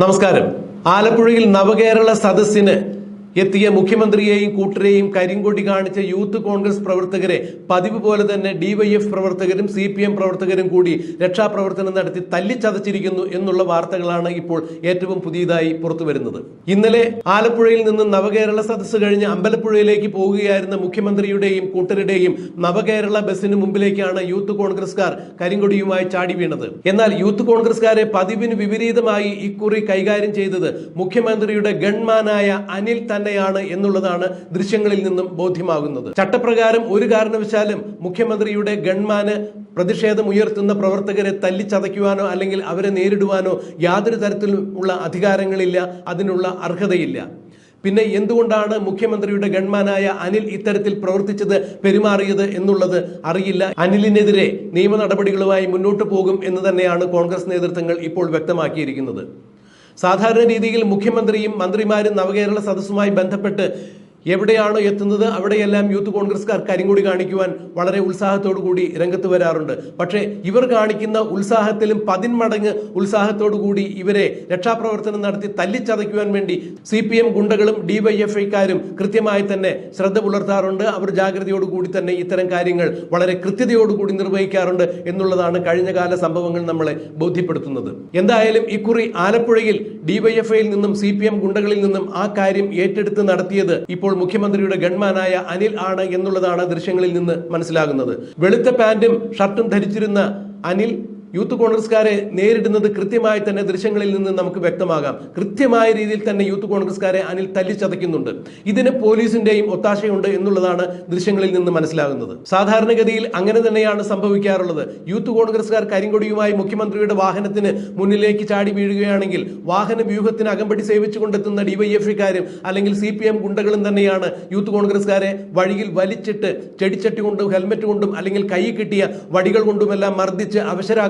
നമസ്കാരം. ആലപ്പുഴയിൽ നവകേരള സദസ്സിന് എത്തിയ മുഖ്യമന്ത്രിയെയും കൂട്ടരെയും കരിങ്കൊടി കാണിച്ച യൂത്ത് കോൺഗ്രസ് പ്രവർത്തകരെ പതിവ് പോലെ തന്നെ ഡിവൈഎഫ് പ്രവർത്തകരും സി പി എം പ്രവർത്തകരും കൂടി രക്ഷാപ്രവർത്തനം നടത്തി തല്ലിച്ചതച്ചിരിക്കുന്നു എന്നുള്ള വാർത്തകളാണ് ഇപ്പോൾ ഏറ്റവും പുതിയതായി പുറത്തുവരുന്നത്. ഇന്നലെ ആലപ്പുഴയിൽ നിന്ന് നവകേരള സദസ്സ് കഴിഞ്ഞ് അമ്പലപ്പുഴയിലേക്ക് പോകുകയായിരുന്ന മുഖ്യമന്ത്രിയുടെയും കൂട്ടരുടെയും നവകേരള ബസ്സിന് മുമ്പിലേക്കാണ് യൂത്ത് കോൺഗ്രസ്കാർ കരിങ്കൊടിയുമായി ചാടി വീണത്. എന്നാൽ യൂത്ത് കോൺഗ്രസ്കാരെ പതിവിന് വിപരീതമായി ഇക്കുറി കൈകാര്യം ചെയ്തത് മുഖ്യമന്ത്രിയുടെ ഗൺമാനായ അനിൽ തന്നെയാണ് എന്നുള്ളതാണ് ദൃശ്യങ്ങളിൽ നിന്നും ബോധ്യമാകുന്നത്. ചട്ടപ്രകാരം ഒരു കാരണവശാലും മുഖ്യമന്ത്രിയുടെ ഗൺമാന് പ്രതിഷേധം ഉയർത്തുന്ന പ്രവർത്തകരെ തല്ലിച്ചതയ്ക്കുവാനോ അല്ലെങ്കിൽ അവരെ നേരിടുവാനോ യാതൊരു തരത്തിലുള്ള അധികാരങ്ങളില്ല അതിനുള്ള അർഹതയില്ല. പിന്നെ എന്തുകൊണ്ടാണ് മുഖ്യമന്ത്രിയുടെ ഗൺമാനായ അനിൽ ഇത്തരത്തിൽ പ്രവർത്തിച്ചത് പെരുമാറിയത് എന്നുള്ളത് അറിയില്ല. അനിലിനെതിരെ നിയമ നടപടികളുമായി മുന്നോട്ട് പോകും എന്ന് തന്നെയാണ് കോൺഗ്രസ് നേതൃത്വങ്ങൾ ഇപ്പോൾ വ്യക്തമാക്കിയിരിക്കുന്നത്. സാധാരണ രീതിയിൽ മുഖ്യമന്ത്രിയും മന്ത്രിമാരും നവകേരള സദസ്സുമായി ബന്ധപ്പെട്ട് എവിടെയാണോ എത്തുന്നത് അവിടെയെല്ലാം യൂത്ത് കോൺഗ്രസ്കാർ കരിങ്കൊടി കാണിക്കുവാൻ വളരെ ഉത്സാഹത്തോടു കൂടി രംഗത്ത് വരാറുണ്ട്. പക്ഷേ ഇവർ കാണിക്കുന്ന ഉത്സാഹത്തിലും പതിന്മടങ്ങ് ഉത്സാഹത്തോടു കൂടി ഇവരെ രക്ഷാപ്രവർത്തനം നടത്തി തല്ലിച്ചതയ്ക്കുവാൻ വേണ്ടി സി പി എം ഗുണ്ടകളും ഡിവൈഎഫ്ഐക്കാരും കൃത്യമായി തന്നെ ശ്രദ്ധ പുലർത്താറുണ്ട്. അവർ ജാഗ്രതയോടുകൂടി തന്നെ ഇത്തരം കാര്യങ്ങൾ വളരെ കൃത്യതയോടുകൂടി നിർവഹിക്കാറുണ്ട് എന്നുള്ളതാണ് കഴിഞ്ഞ കാല സംഭവങ്ങൾ നമ്മളെ ബോധ്യപ്പെടുത്തുന്നത്. എന്തായാലും ഇക്കുറി ആലപ്പുഴയിൽ ഡിവൈഎഫ്ഐയിൽ നിന്നും സി പി എം ഗുണ്ടകളിൽ നിന്നും ആ കാര്യം ഏറ്റെടുത്ത് നടത്തിയത് ഇപ്പോൾ മുഖ്യമന്ത്രിയുടെ ഗൺമാനായ അനിൽ ആണ് എന്നുള്ളതാണ് ദൃശ്യങ്ങളിൽ നിന്ന് മനസ്സിലാകുന്നത്. വെളുത്ത പാന്റും ഷർട്ടും ധരിച്ചിരുന്ന അനിൽ യൂത്ത് കോൺഗ്രസ്കാരെ നേരിടുന്നത് കൃത്യമായി തന്നെ ദൃശ്യങ്ങളിൽ നിന്ന് നമുക്ക് വ്യക്തമാകാം. കൃത്യമായ രീതിയിൽ തന്നെ യൂത്ത് കോൺഗ്രസ്കാരെ അനിൽ തല്ലിച്ചതയ്ക്കുന്നുണ്ട്. ഇതിന് പോലീസിന്റെയും ഒത്താശയുണ്ട് എന്നുള്ളതാണ് ദൃശ്യങ്ങളിൽ നിന്ന് മനസ്സിലാകുന്നത്. സാധാരണഗതിയിൽ അങ്ങനെ തന്നെയാണ് സംഭവിക്കാറുള്ളത്. യൂത്ത് കോൺഗ്രസ്കാർ കരിങ്കൊടിയുമായി മുഖ്യമന്ത്രിയുടെ വാഹനത്തിന് മുന്നിലേക്ക് ചാടി വീഴുകയാണെങ്കിൽ വാഹന വ്യൂഹത്തിന് അകമ്പടി സേവിച്ചുകൊണ്ടെത്തുന്ന ഡിവൈഎഫ്ഐക്കാരും അല്ലെങ്കിൽ സി പി എം ഗുണ്ടകളും തന്നെയാണ് യൂത്ത് കോൺഗ്രസ്കാരെ വഴിയിൽ വലിച്ചിട്ട് ചെടിച്ചട്ടി കൊണ്ടും ഹെൽമെറ്റ് കൊണ്ടും അല്ലെങ്കിൽ കൈ കിട്ടിയ വടികൾ കൊണ്ടുമെല്ലാം മർദ്ദിച്ച്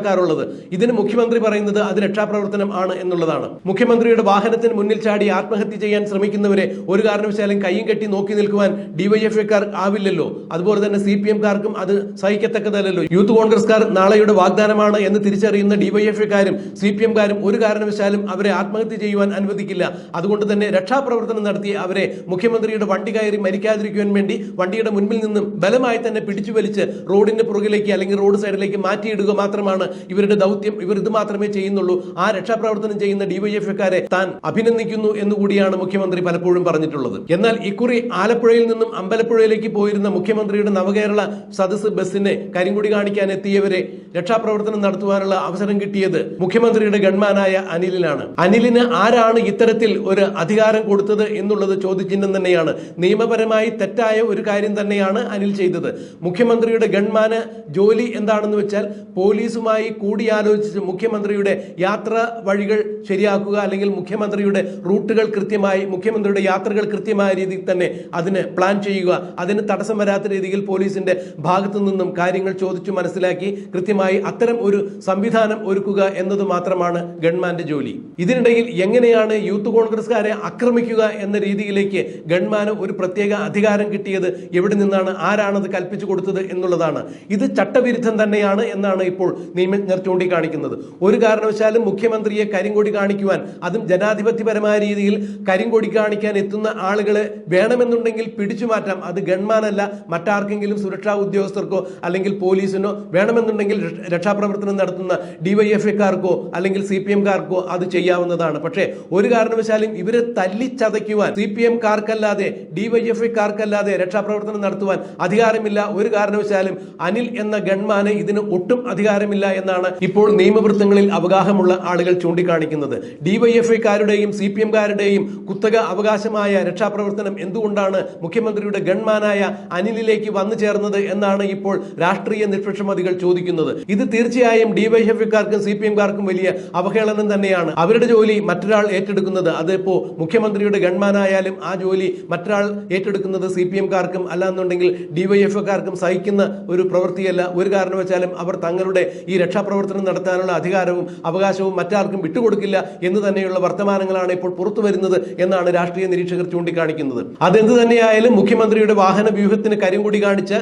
അവശരാക്കാറുള്ളത് ഇതിന് മുഖ്യമന്ത്രി പറയുന്നത് അത് രക്ഷാപ്രവർത്തനം ആണ് എന്നുള്ളതാണ്. മുഖ്യമന്ത്രിയുടെ വാഹനത്തിന് മുന്നിൽ ചാടി ആത്മഹത്യ ചെയ്യാൻ ശ്രമിക്കുന്നവരെ ഒരു കാരണവശാലും കൈയും കെട്ടി നോക്കി നിൽക്കുവാൻ ഡിവൈഎഫ്ഐക്കാർ ആവില്ലല്ലോ. അതുപോലെ തന്നെ സി പി എംകാർക്കും അത് സഹിക്കത്തക്കതല്ലോ യൂത്ത് കോൺഗ്രസ്കാർ നാളെയുടെ വാഗ്ദാനമാണ് എന്ന് തിരിച്ചറിയുന്ന ഡിവൈഎഫ്ഐക്കാരും സി പി എംകാരും ഒരു കാരണവശാലും അവരെ ആത്മഹത്യ ചെയ്യുവാൻ അനുവദിക്കില്ല. അതുകൊണ്ട് തന്നെ രക്ഷാപ്രവർത്തനം നടത്തി അവരെ മുഖ്യമന്ത്രിയുടെ വണ്ടി കയറി മരിക്കാതിരിക്കുവാൻ വേണ്ടി വണ്ടിയുടെ മുൻപിൽ നിന്നും ബലമായി തന്നെ പിടിച്ചു വലിച്ച് റോഡിന്റെ പുറകിലേക്ക് അല്ലെങ്കിൽ റോഡ് സൈഡിലേക്ക് മാറ്റിയിടുക മാത്രമാണ് ഇവരുടെ ദൗത്യം ഇവർ ഇത് മാത്രമേ ചെയ്യുന്നുള്ളൂ. ആ രക്ഷാപ്രവർത്തനം ചെയ്യുന്ന ഡിവൈഎഫ്ഐക്കാരെ താൻ അഭിനന്ദിക്കുന്നു എന്നുകൂടിയാണ് മുഖ്യമന്ത്രി പലപ്പോഴും പറഞ്ഞിട്ടുള്ളത്. എന്നാൽ ഇക്കുറി ആലപ്പുഴയിൽ നിന്നും അമ്പലപ്പുഴയിലേക്ക് പോയിരുന്ന മുഖ്യമന്ത്രിയുടെ നവകേരള സദസ് ബസ്സിനെ കരിങ്കുടി കാണിക്കാൻ എത്തിയവരെ രക്ഷാപ്രവർത്തനം നടത്തുവാനുള്ള അവസരം കിട്ടിയത് മുഖ്യമന്ത്രിയുടെ ഗൺമാനായ അനിലിനാണ്. അനിലിന് ആരാണ് ഇത്തരത്തിൽ ഒരു അധികാരം കൊടുത്തത് എന്നുള്ളത് ചോദ്യചിഹ്നം തന്നെയാണ്. നിയമപരമായി തെറ്റായ ഒരു കാര്യം തന്നെയാണ് അനിൽ ചെയ്തത്. മുഖ്യമന്ത്രിയുടെ ഗൺമാന് ജോലി എന്താണെന്ന് വെച്ചാൽ പോലീസുമായി കൂടിയാലോചിച്ച് മുഖ്യമന്ത്രിയുടെ യാത്ര വഴികൾ ശരിയാക്കുക അല്ലെങ്കിൽ മുഖ്യമന്ത്രിയുടെ റൂട്ടുകൾ കൃത്യമായി മുഖ്യമന്ത്രിയുടെ യാത്രകൾ കൃത്യമായ രീതിയിൽ തന്നെ അതിന് പ്ലാൻ ചെയ്യുക. അതിന് തടസ്സം വരാത്ത രീതിയിൽ പോലീസിന്റെ ഭാഗത്തു നിന്നും കാര്യങ്ങൾ ചോദിച്ചു മനസ്സിലാക്കി കൃത്യമായി അത്തരം ഒരു സംവിധാനം ഒരുക്കുക എന്നത് മാത്രമാണ് ഗവൺമെന്റ് ജോലി. ഇതിനിടയിൽ എങ്ങനെയാണ് യൂത്ത് കോൺഗ്രസ്കാരെ ആക്രമിക്കുക എന്ന രീതിയിലേക്ക് ഗവൺമാന് ഒരു പ്രത്യേക അധികാരം കിട്ടിയത് എവിടെ നിന്നാണ് ആരാണത് കൽപ്പിച്ചു കൊടുത്തത് എന്നുള്ളതാണ്. ഇത് ചട്ടവിരുദ്ധം തന്നെയാണ് എന്നാണ് ഇപ്പോൾ നിയമജ്ഞർ ചൂണ്ടിക്കാണിക്കുന്നത്. ഒരു കാരണവശാലും മുഖ്യമന്ത്രിയെ കരിങ്കൊടി കാണിക്കുവാൻ അതും ജനാധിപത്യപരമായ രീതിയിൽ കരിങ്കൊടി കാണിക്കാൻ എത്തുന്ന ആളുകളെ വേണമെന്നുണ്ടെങ്കിൽ പിടിച്ചു മാറ്റാം. അത് ഗൺമാനല്ല മറ്റാർക്കെങ്കിലും സുരക്ഷാ ഉദ്യോഗസ്ഥർക്കോ അല്ലെങ്കിൽ പോലീസിനോ വേണമെന്നുണ്ടെങ്കിൽ രക്ഷാപ്രവർത്തനം നടത്തുന്ന ഡിവൈഎഫ്ഐക്കാർക്കോ അല്ലെങ്കിൽ സി പി എംകാർക്കോ അത് ചെയ്യാവുന്നതാണ്. പക്ഷേ ഒരു കാരണവശാലും ഇവരെ തല്ലിച്ചതയ്ക്കുവാൻ സി പി എംകാർക്കല്ലാതെ ഡിവൈഎഫ്ഐക്കാർക്കല്ലാതെ രക്ഷാപ്രവർത്തനം നടത്തുവാൻ അധികാരമില്ല. ഒരു കാരണവശാലും അനിൽ എന്ന ഗൺമാന് ഇതിന് ഒട്ടും അധികാരമില്ല എന്നാണ് ഇപ്പോൾ നിയമവൃത്തങ്ങളിൽ അവഗാഹമുള്ള ആളുകൾ ചൂണ്ടിക്കാണിക്കുന്നത്. ഡിവൈഎഫ്ഐക്കാരുടെയും സി പി എംകാരുടെയും കുത്തക അവകാശമായ രക്ഷാപ്രവർത്തനം എന്തുകൊണ്ടാണ് മുഖ്യമന്ത്രിയുടെ ഗൺമാനായ അനിലിലേക്ക് വന്നു ചേർന്നത് എന്നാണ് ഇപ്പോൾ രാഷ്ട്രീയ നിഷ്പക്ഷമതികൾ ചോദിക്കുന്നത്. ഇത് തീർച്ചയായും ഡിവൈഎഫ്ഐക്കാർക്കും സി പി എംകാർക്കും വലിയ അവഹേളനം തന്നെയാണ്. അവരുടെ ജോലി മറ്റൊരാൾ ഏറ്റെടുക്കുന്നത് അതിപ്പോ മുഖ്യമന്ത്രിയുടെ ഗൺമാനായാലും ആ ജോലി മറ്റൊരാൾ ഏറ്റെടുക്കുന്നത് സി പി എംകാർക്കും അല്ലാന്നുണ്ടെങ്കിൽ ഡിവൈഎഫ്ഐക്കാർക്കും സഹിക്കുന്ന ഒരു പ്രവൃത്തിയല്ല. ഒരു കാരണവശാലും അവർ തങ്ങളുടെ ഈ രക്ഷാപ്രവർത്തനം നടത്താനുള്ള അധികാരവും അവകാശവും മറ്റാർക്കും വിട്ടുകൊടുക്കില്ല എന്ന് തന്നെയുള്ള വർത്തമാനങ്ങളാണ് ഇപ്പോൾ പുറത്തു വരുന്നത് എന്നാണ് രാഷ്ട്രീയ നിരീക്ഷകർ ചൂണ്ടിക്കാണിക്കുന്നത്. അതെന്ത് തന്നെയായാലും മുഖ്യമന്ത്രിയുടെ വാഹന വ്യൂഹത്തിന് കരിങ്കൊടി കാണിച്ച്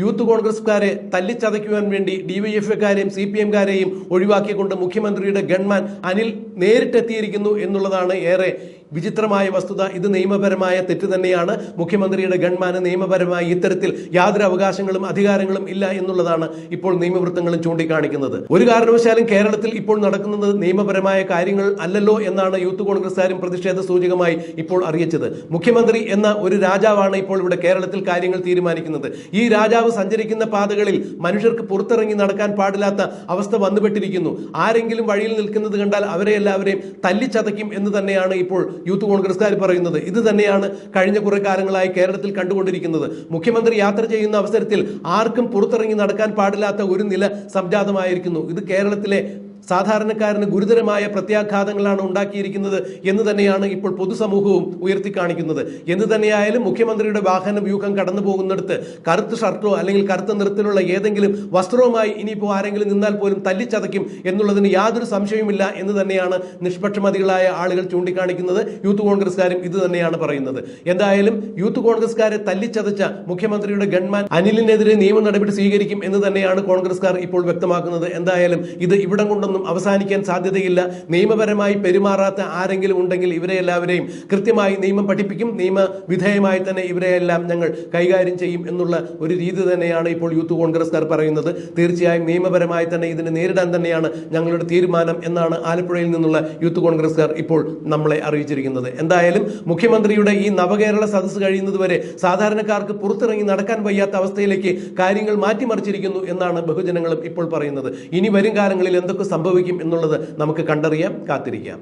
യൂത്ത് കോൺഗ്രസ്കാരെ തല്ലിച്ചതയ്ക്കുവാൻ വേണ്ടി ഡിവൈഎഫ്ഐക്കാരെയും സി പി എംകാരെയും ഒഴിവാക്കിക്കൊണ്ട് മുഖ്യമന്ത്രിയുടെ ഗൺമാൻ അനിൽ നേരിട്ടെത്തിയിരിക്കുന്നു എന്നുള്ളതാണ് ഏറെ വിചിത്രമായ വസ്തുത ഇത് നിയമപരമായ തെറ്റ് തന്നെയാണ്. മുഖ്യമന്ത്രിയുടെ ഗൺമാന് നിയമപരമായി ഇത്തരത്തിൽ യാതൊരു അവകാശങ്ങളും അധികാരങ്ങളും ഇല്ല എന്നുള്ളതാണ് ഇപ്പോൾ നിയമവൃത്തങ്ങളും ചൂണ്ടിക്കാണിക്കുന്നത്. ഒരു കാരണവശാലും കേരളത്തിൽ ഇപ്പോൾ നടക്കുന്നത് നിയമപരമായ കാര്യങ്ങൾ അല്ലല്ലോ എന്നാണ് യൂത്ത് കോൺഗ്രസ്സുകാരും പ്രതിഷേധ സൂചകമായി ഇപ്പോൾ അറിയിച്ചത്. മുഖ്യമന്ത്രി എന്ന ഒരു രാജാവാണ് ഇപ്പോൾ ഇവിടെ കേരളത്തിൽ കാര്യങ്ങൾ തീരുമാനിക്കുന്നത്. ഈ രാജാവ് സഞ്ചരിക്കുന്ന പാതകളിൽ മനുഷ്യർക്ക് പുറത്തിറങ്ങി നടക്കാൻ പാടില്ലാത്ത അവസ്ഥ വന്നുപെട്ടിരിക്കുന്നു. ആരെങ്കിലും വഴിയിൽ നിൽക്കുന്നത് കണ്ടാൽ അവരെ എല്ലാവരെയും തല്ലിച്ചതയ്ക്കും എന്ന് തന്നെയാണ് ഇപ്പോൾ യൂത്ത് കോൺഗ്രസ്സുകാർ പറയുന്നത്. ഇത് തന്നെയാണ് കഴിഞ്ഞ കുറെ കാലങ്ങളായി കേരളത്തിൽ കണ്ടുകൊണ്ടിരിക്കുന്നത്. മുഖ്യമന്ത്രി യാത്ര ചെയ്യുന്ന അവസരത്തിൽ ആർക്കും പുറത്തിറങ്ങി നടക്കാൻ പാടില്ലാത്ത ഒരു നില സംജാതമായിരിക്കുന്നു. ഇത് കേരളത്തിലെ സാധാരണക്കാരന് ഗുരുതരമായ പ്രത്യാഘാതങ്ങളാണ് ഉണ്ടാക്കിയിരിക്കുന്നത് എന്ന് തന്നെയാണ് ഇപ്പോൾ പൊതുസമൂഹവും ഉയർത്തിക്കാണിക്കുന്നത്. എന്ന് തന്നെയായാലും മുഖ്യമന്ത്രിയുടെ വാഹന വ്യൂഹം കടന്നു പോകുന്നിടത്ത് കറുത്ത ഷർട്ടോ അല്ലെങ്കിൽ കറുത്ത നിറത്തിലുള്ള ഏതെങ്കിലും വസ്ത്രവുമായി ഇനിയിപ്പോൾ ആരെങ്കിലും നിന്നാൽ പോലും തല്ലിച്ചതയ്ക്കും എന്നുള്ളതിന് യാതൊരു സംശയവുമില്ല എന്ന് തന്നെയാണ് നിഷ്പക്ഷമതികളായ ആളുകൾ ചൂണ്ടിക്കാണിക്കുന്നത്. യൂത്ത് കോൺഗ്രസ്കാരും ഇത് തന്നെയാണ് പറയുന്നത്. എന്തായാലും യൂത്ത് കോൺഗ്രസ്കാരെ തല്ലിച്ചതച്ച മുഖ്യമന്ത്രിയുടെ ഗൺമാൻ അനിലിനെതിരെ നിയമ നടപടി സ്വീകരിക്കും എന്ന് തന്നെയാണ് കോൺഗ്രസ്സുകാർ ഇപ്പോൾ വ്യക്തമാക്കുന്നത്. എന്തായാലും ഇത് ഇവിടം കൊണ്ടൊന്നും അവസാനിക്കാൻ സാധ്യതയില്ല. നിയമപരമായി പെരുമാറാത്ത ആരെങ്കിലും ഉണ്ടെങ്കിൽ ഇവരെ എല്ലാവരെയും കൃത്യമായി നിയമം പഠിപ്പിക്കും. നിയമവിധേയമായി തന്നെ ഇവരെ എല്ലാം ഞങ്ങൾ കൈകാര്യം ചെയ്യും എന്നുള്ള ഒരു രീതി തന്നെയാണ് ഇപ്പോൾ യൂത്ത് കോൺഗ്രസ്കാർ പറയുന്നത്. തീർച്ചയായും നിയമപരമായി തന്നെ ഇതിനെ നേരിടാൻ തന്നെയാണ് ഞങ്ങളുടെ തീരുമാനം എന്നാണ് ആലപ്പുഴയിൽ നിന്നുള്ള യൂത്ത് കോൺഗ്രസ്കാർ ഇപ്പോൾ നമ്മളെ അറിയിച്ചിരിക്കുന്നത്. എന്തായാലും മുഖ്യമന്ത്രിയുടെ ഈ നവകേരള സദസ്സ് കഴിയുന്നതുവരെ സാധാരണക്കാർക്ക് പുറത്തിറങ്ങി നടക്കാൻ വയ്യാത്ത അവസ്ഥയിലേക്ക് കാര്യങ്ങൾ മാറ്റിമറിച്ചിരിക്കുന്നു എന്നാണ് ബഹുജനങ്ങളും ഇപ്പോൾ പറയുന്നത്. ഇനി വരും കാലങ്ങളിൽ എന്തൊക്കെ സംഭവിക്കും എന്നുള്ളത് നമുക്ക് കണ്ടറിയാം കാത്തിരിക്കാം.